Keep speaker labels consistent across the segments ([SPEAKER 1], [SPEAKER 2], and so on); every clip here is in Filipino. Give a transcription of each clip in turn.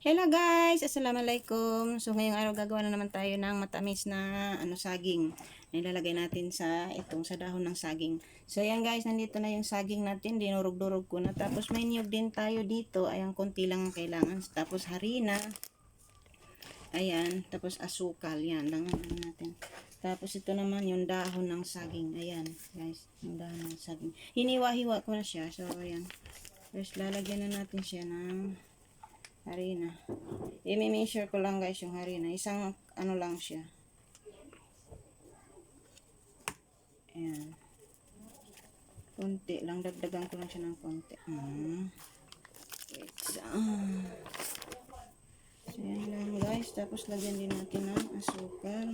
[SPEAKER 1] Hello guys! Assalamualaikum! So ngayong araw gagawa na naman tayo ng matamis na ano saging. Nilalagay natin sa itong sa dahon ng saging. So ayan guys, nandito na yung saging natin. Dinurog-durog ko na. Tapos may niyog din tayo dito. Ayan, konti lang ang kailangan. Tapos harina. Ayan. Tapos asukal. Yan lang ang ano natin. Tapos ito naman yung dahon ng saging. Ayan guys. Yung dahon ng saging. Hiniwa-hiwa ko na siya. So ayan. Tapos lalagyan na natin siya ng harina. I-measure ko lang guys yung harina. Isang ano lang siya. Ayan. Kunti lang. Dagdagan ko lang siya ng kunti. Hmm. Wait lang. So, yan lang guys. Tapos lagyan din natin ng asukal.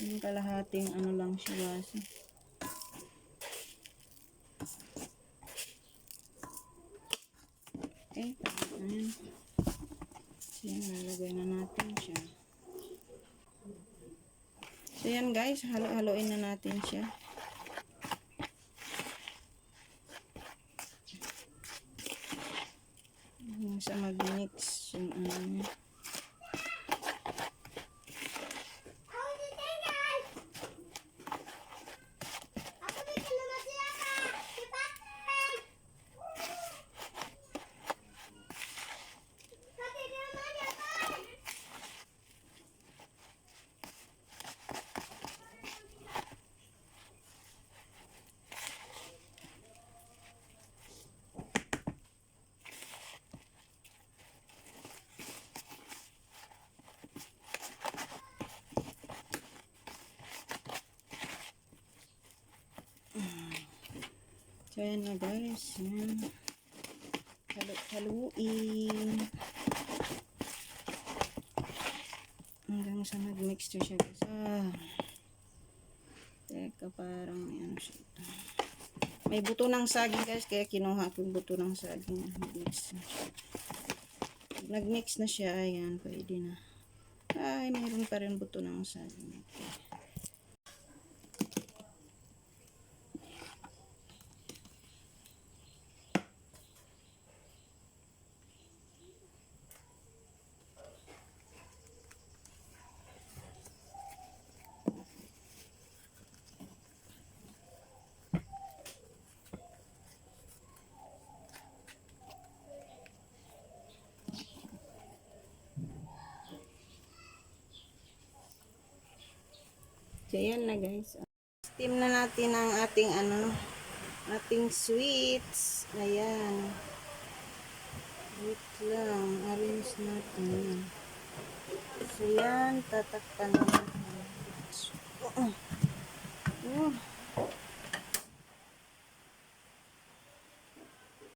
[SPEAKER 1] Yung kalahating ano lang siya guys. 8. Ayan. So, yan, lalagay na natin siya. So, yan guys, halo-haloin na natin siya. Yung sa mag-mix yung ano niya. So, yan na guys. Yan. Halo-haluin. Hanggang sa mag-mix to siya guys. Ah. Teka, parang ano siya. May buto ng saging guys, kaya kinuha ko yung buto ng saging. Nag-mix na siya. Nag-mix na siya, ayan, pwede na. Ay, mayroon pa rin buto ng saging. Okay. So, yan na guys. Steam na natin ang ating ano, ating sweets. Ayan. Wait lang. Arrange natin. So, yan. Tatakpan na natin. Oh.